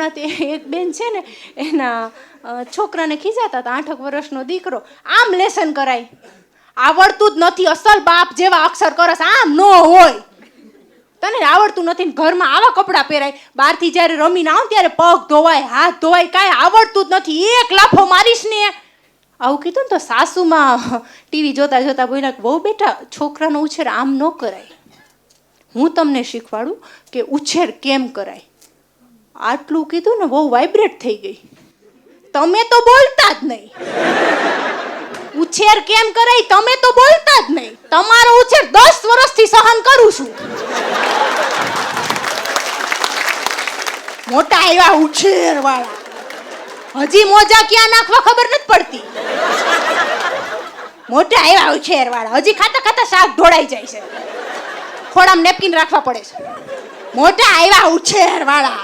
હમણાં તે એક બેન છે ને, એના છોકરાને ખીજાતા હતા, આઠક વર્ષનો દીકરો. આમ લેસન કરાય. આવડતું જ નથી, અસલ બાપ જેવા અક્ષર કરસ આમ ન હોય. તને આવડતું નથી ઘરમાં આવા કપડાં પહેરાય. બહારથી જ્યારે રમીને આવ ત્યારે પગ ધોવાય, હાથ ધોવાય, કાંઈ આવડતું જ નથી. એક લાફો મારીશ ને. આવું કીધું ને તો સાસુમાં ટીવી જોતા જોતા બોલ્યા કે બહુ બેટા, છોકરાનો ઉછેર આમ ન કરાય. હું તમને શીખવાડું કે ઉછેર કેમ કરાય? આટલું કીધું ને બહુ વાઇબ્રેટ થઈ ગઈ. તમે તો બોલતા જ નહીં. ઉછેર કેમ કરાય? તમે તો બોલતા જ નહીં. તમારો ઉછેર દસ વર્ષથી સહન કરું છું. મોટા આવ્યા ઉછેર વાળા હજી મોજા ક્યાં નાખવા ખબર નથી પડતી. મોટા આવ્યા ઉછેર વાળા હજી ખાતા ખાતા શાક ઢોળાઈ જાય છે. ખોડામાં નેપકિન રાખવા પડે છે. મોટા આવ્યા ઉછેર વાળા